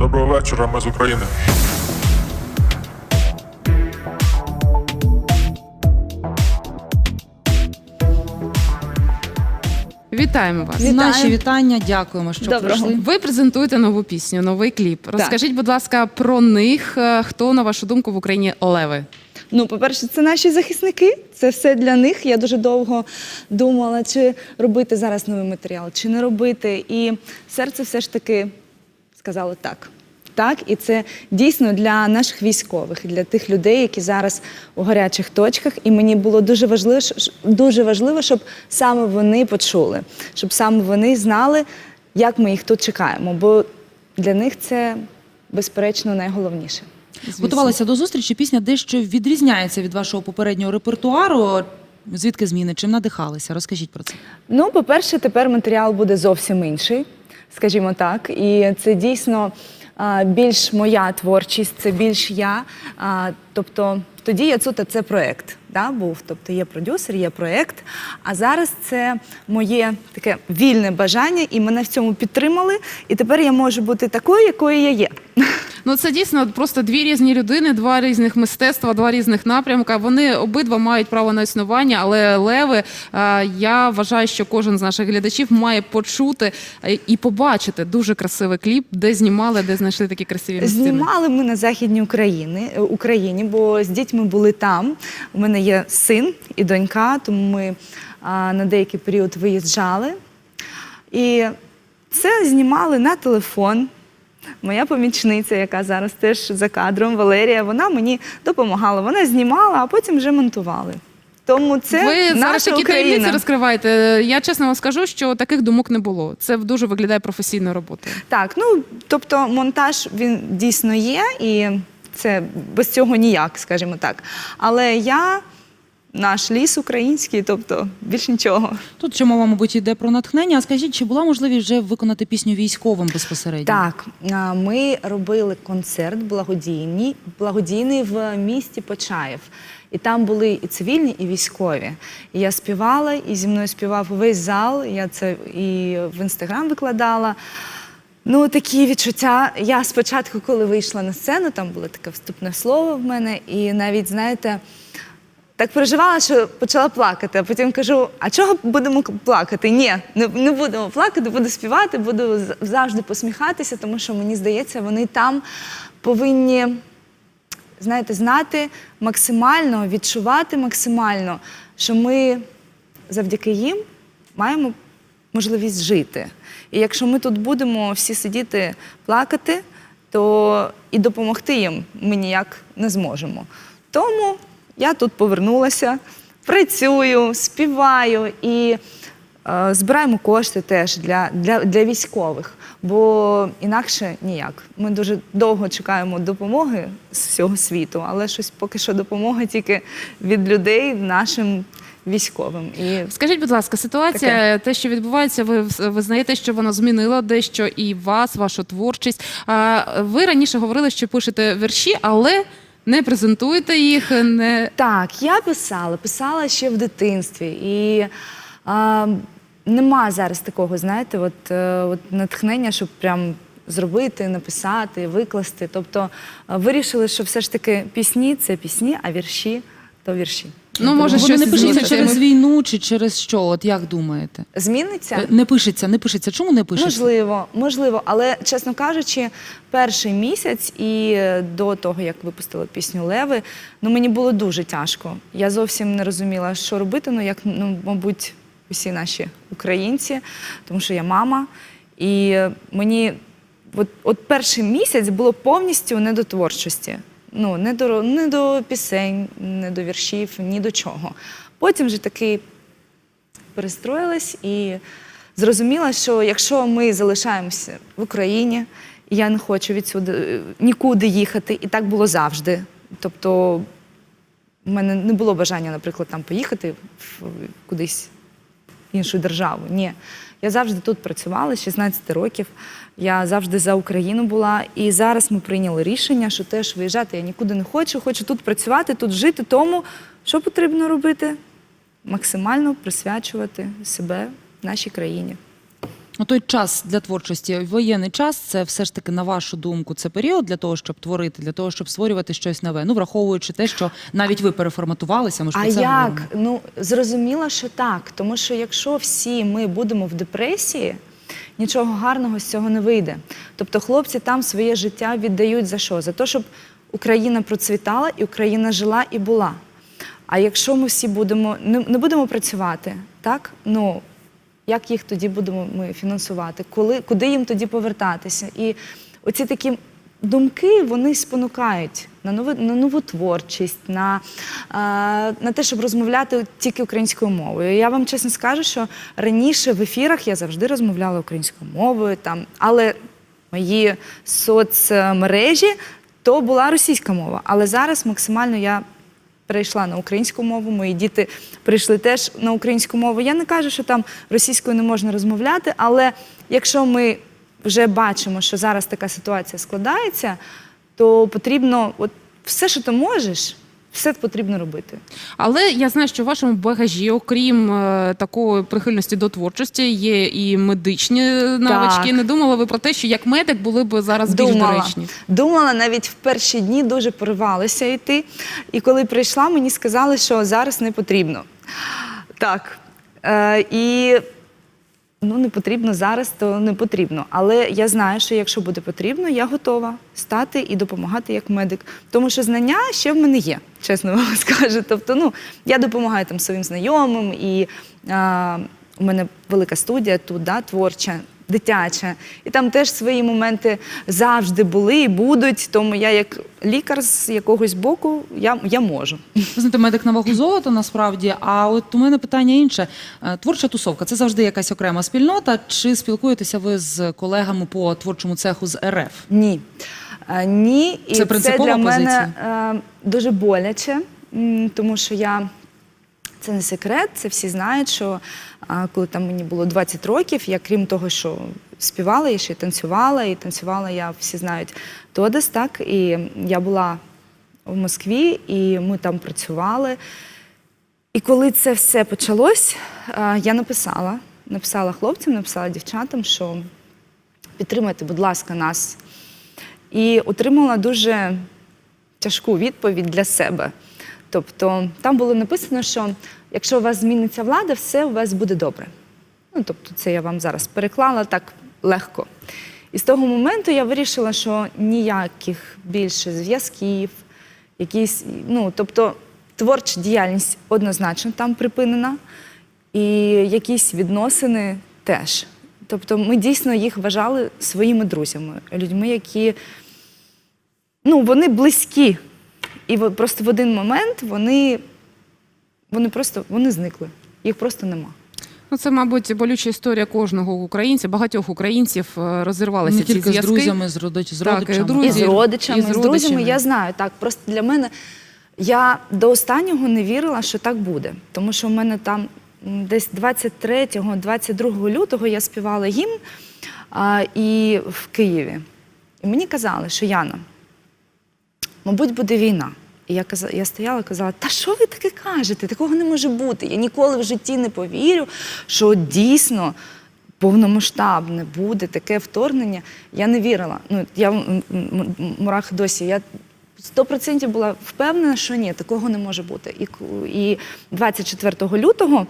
Доброго вечора, ми з України. Вітаємо вас. Вітаю. Наші вітання, дякуємо, що Доброго. прийшли. Ви презентуєте нову пісню, новий кліп. Розкажіть, будь ласка, про них. Е, Хто, на вашу думку, в Україні леви? Ну, по-перше, це наші захисники. Це все для них. Я дуже довго думала, чи робити зараз новий матеріал, чи не робити. І серце все ж таки сказало так. Так, і це дійсно для наших військових, для тих людей, які зараз у гарячих точках. І мені було дуже важливо, дуже важливо, щоб саме вони почули, щоб саме вони знали, як ми їх тут чекаємо. Бо для них це безперечно найголовніше. Звісно. Готувалися до зустрічі. Пісня дещо відрізняється від вашого попереднього репертуару. Звідки зміни? Чим надихалися? Розкажіть про це. Ну, по-перше, тепер матеріал буде зовсім інший, скажімо так. І це дійсно більш моя творчість, це більш я. Тобто тоді Яцута це проєкт. Да, був. Тобто є продюсер, є проєкт. А зараз це моє таке вільне бажання, і мене в цьому підтримали. І тепер я можу бути такою, якою я є. Ну це дійсно просто дві різні людини, два різних мистецтва, два різних напрямка. Вони обидва мають право на існування, але леви. е, Я вважаю, що кожен з наших глядачів має почути е, і побачити дуже красивий кліп, де знімали, де знайшли такі красиві місцини. Знімали ми на Західній Україні, е, Україні, бо з дітьми були там. У мене є син і донька, тому ми а, на деякий період виїжджали. І це знімали на телефон. Моя помічниця, яка зараз теж за кадром, Валерія, вона мені допомагала. Вона знімала, а потім вже монтували. Тому це Ви зараз такі таємниці розкриваєте. Я чесно вам скажу, що таких думок не було. Це дуже виглядає професійною роботою. Так, ну тобто монтаж він дійсно є, і це без цього ніяк, скажімо так. Але я наш ліс український, тобто більш нічого. Тут ще мова, мабуть, йде про натхнення. А скажіть, чи була можливість вже виконати пісню військовим безпосередньо? Так, ми робили концерт благодійний, благодійний в місті Почаєв. І там були і цивільні, і військові. І я співала, і зі мною співав весь зал. Я це і в інстаграм викладала. Ну, такі відчуття. Я спочатку, коли вийшла на сцену, там було таке вступне слово в мене, і навіть, знаєте, так переживала, що почала плакати. А потім кажу: а чого будемо плакати? Ні, не, не будемо плакати, буду співати, буду завжди посміхатися, тому що мені здається, вони там повинні. Знаєте, знати максимально, відчувати максимально, що ми завдяки їм маємо можливість жити. І якщо ми тут будемо всі сидіти плакати, то і допомогти їм ми ніяк не зможемо. Тому я тут повернулася, працюю, співаю і е, збираємо кошти теж для, для, для військових, бо інакше ніяк. Ми дуже довго чекаємо допомоги з всього світу, але щось поки що допомога тільки від людей нашим військовим. І Скажіть, будь ласка, ситуація, Таке. те, що відбувається, ви, ви знаєте, що вона змінила дещо і вас, вашу творчість. Ви раніше говорили, що пишете вірші, але не презентуєте їх, не Так, я писала, писала ще в дитинстві. І а, нема зараз такого, знаєте, от, е, от натхнення, щоб прям зробити, написати, викласти. Тобто а, вирішили, що все ж таки пісні це пісні, а вірші то вірші. Ну може Воно щось не пишеться зміниться. через війну чи через що? От як думаєте? Зміниться? Е, Не пишеться, не пишеться. Чому не пишеться? Можливо, можливо, але чесно кажучи, перший місяць і е, до того, як випустила пісню Леви, ну мені було дуже тяжко. Я зовсім не розуміла, що робити. Ну, як ну, мабуть, усі наші українці, тому що я мама. І е, мені от, от перший місяць було повністю не до творчості. Ну, не до, не до пісень, не до віршів, ні до чого. Потім вже такий перестроїлась і зрозуміла, що якщо ми залишаємося в Україні, я не хочу відсюди нікуди їхати, і так було завжди. Тобто в мене не було бажання, наприклад, там поїхати кудись іншу державу. Ні. Я завжди тут працювала з 16 років. Я завжди за Україну була. І зараз ми прийняли рішення, що теж виїжджати я нікуди не хочу. Хочу тут працювати, тут жити. Тому що потрібно робити? Максимально присвячувати себе нашій країні. Ну, той час для творчості, воєнний час, це все ж таки, на вашу думку, це період для того, щоб творити, для того, щоб створювати щось нове. Ну, враховуючи те, що навіть ви переформатувалися, ми ж А це як? говоримо. Ну зрозуміло, що так. Тому що якщо всі ми будемо в депресії, нічого гарного з цього не вийде. Тобто хлопці там своє життя віддають за що? За те, щоб Україна процвітала і Україна жила і була. А якщо ми всі будемо не, не будемо працювати, так ну як їх тоді будемо ми фінансувати? Коли куди їм тоді повертатися? І оці такі думки вони спонукають на нову, на нову творчість, на, е, на те, щоб розмовляти тільки українською мовою. Я вам чесно скажу, що раніше в ефірах я завжди розмовляла українською мовою, там, але мої соцмережі то була російська мова. Але зараз максимально я перейшла на українську мову. Мої діти прийшли теж на українську мову. Я не кажу, що там російською не можна розмовляти, але якщо ми вже бачимо, що зараз така ситуація складається, то потрібно, от все, що ти можеш, все потрібно робити. Але я знаю, що в вашому багажі, окрім е, такої прихильності до творчості, є і медичні навички. Не думала ви про те, що як медик були б зараз більш Думала. доречні? Думала, навіть в перші дні дуже поривалася йти. І коли прийшла, мені сказали, що зараз не потрібно. Так. Е, і ну, не потрібно зараз, то не потрібно. Але я знаю, що якщо буде потрібно, я готова стати і допомагати як медик. Тому що знання ще в мене є, чесно вам скажу. Тобто, ну, я допомагаю там своїм знайомим, і а, у мене велика студія тут, да, творча. Дитяча, і там теж свої моменти завжди були і будуть. Тому я, як лікар з якогось боку, я, я можу. Ви знаєте, медик на вагу золота насправді. А от у мене питання інше. Е, Творча тусовка це завжди якась окрема спільнота. Чи спілкуєтеся ви з колегами по творчому цеху з РФ? Ні. Е, Ні, і Це це, для мене позиція? е, дуже боляче, тому що я це не секрет, це всі знають, що коли там мені було 20 років, я крім того, що співала, я ще й танцювала, і танцювала я, всі знають, Тодес, так, і я була в Москві, і ми там працювали. І коли це все почалось, я написала, написала хлопцям, написала дівчатам, що підтримайте, будь ласка, нас. І отримала дуже тяжку відповідь для себе. Тобто там було написано, що якщо у вас зміниться влада, все у вас буде добре. Ну, тобто, це я вам зараз переклала так легко. І з того моменту я вирішила, що ніяких більше зв'язків, якісь, ну, тобто творча діяльність однозначно там припинена, і якісь відносини теж. Тобто ми дійсно їх вважали своїми друзями, людьми, які ну, вони близькі. І просто в один момент вони, вони просто вони зникли. Їх просто нема. Ну, це, мабуть, болюча історія кожного українця, багатьох українців е, розірвалися Не ці тільки з друзями, з родич- з Так, родичами. друзі. І з родичами, і і з з, друзями, я знаю. Так, просто для мене я до останнього не вірила, що так буде. Тому що в мене там десь 23-22 лютого я співала гімн а, і в Києві. І мені казали, що Яна, мабуть, буде війна. І я казала, я стояла і казала, та що ви таке кажете? Такого не може бути. Я ніколи в житті не повірю, що дійсно повномасштабне буде таке вторгнення. Я не вірила. Ну, я мурах досі. Я 100% була впевнена, що ні, такого не може бути. І, і 24 лютого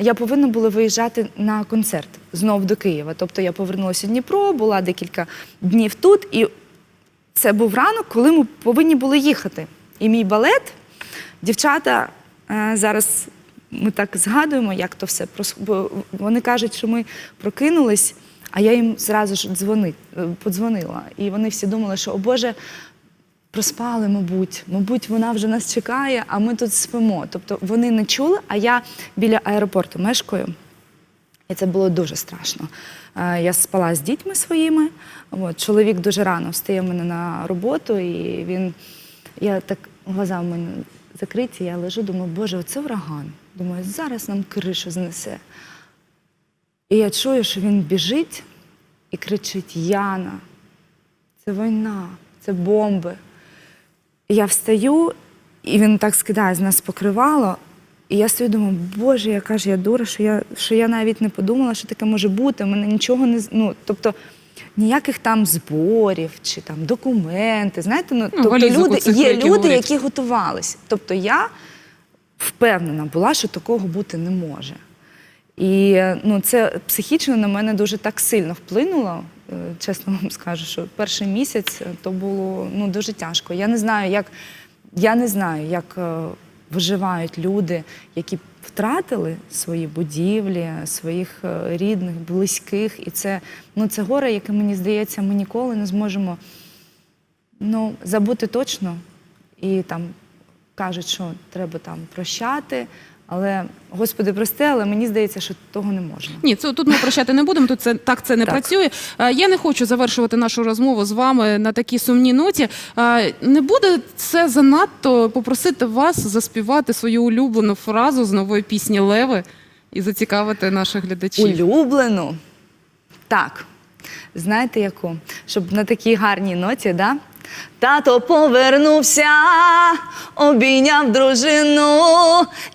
я повинна була виїжджати на концерт знов до Києва. Тобто я повернулася в Дніпро, була декілька днів тут, і це був ранок, коли ми повинні були їхати. І мій балет, дівчата е, зараз ми так згадуємо, як то все. бо Вони кажуть, що ми прокинулись, а я їм зразу ж дзвони, е, подзвонила. І вони всі думали, що, о Боже, проспали, мабуть. Мабуть, вона вже нас чекає, а ми тут спимо. Тобто вони не чули, а я біля аеропорту мешкаю. І це було дуже страшно. Е, Я спала з дітьми своїми. От, чоловік дуже рано встає мене на роботу, і він, я так, глаза в мене закриті, я лежу, думаю, Боже, оце ураган. Думаю, зараз нам кришу знесе. І я чую, що він біжить і кричить: Яна, це війна, це бомби. І я встаю, і він так скидає з нас покривало, І я собі думаю, боже, яка ж я дура, що я, що я навіть не подумала, що таке може бути. У мене нічого не ну, тобто ніяких там зборів чи там документи. Знаєте, ну, тобто люди, є які люди, говорять. які готувалися. Тобто я впевнена була, що такого бути не може. І ну, це психічно на мене дуже так сильно вплинуло. Е, Чесно вам скажу, що перший місяць е, то було ну, дуже тяжко. Я не знаю, як, я не знаю, як е, виживають люди, які втратили свої будівлі, своїх е, рідних, близьких. І це, ну, це горе, яке мені здається, ми ніколи не зможемо ну, забути точно. І там кажуть, що треба там прощати. Але, Господи, прости, але мені здається, що того не можна. Ні, це тут ми прощати не будемо. Тут це так це не Так. працює. Е, Я не хочу завершувати нашу розмову з вами на такій сумній ноті. Е, Не буде це занадто попросити вас заспівати свою улюблену фразу з нової пісні Леви і зацікавити наших глядачів. Улюблену. Так. Знаєте яку? Щоб на такій гарній ноті, да? Тато повернувся, обійняв дружину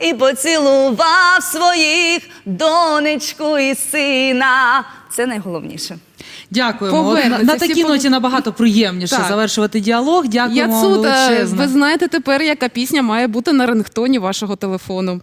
і поцілував своїх донечку і сина. Це найголовніше. Дякуємо. От на, на такій пов- ноті набагато приємніше Так. завершувати діалог. Дякуємо е, величезно. ви знаєте тепер, яка пісня має бути на рингтоні вашого телефону.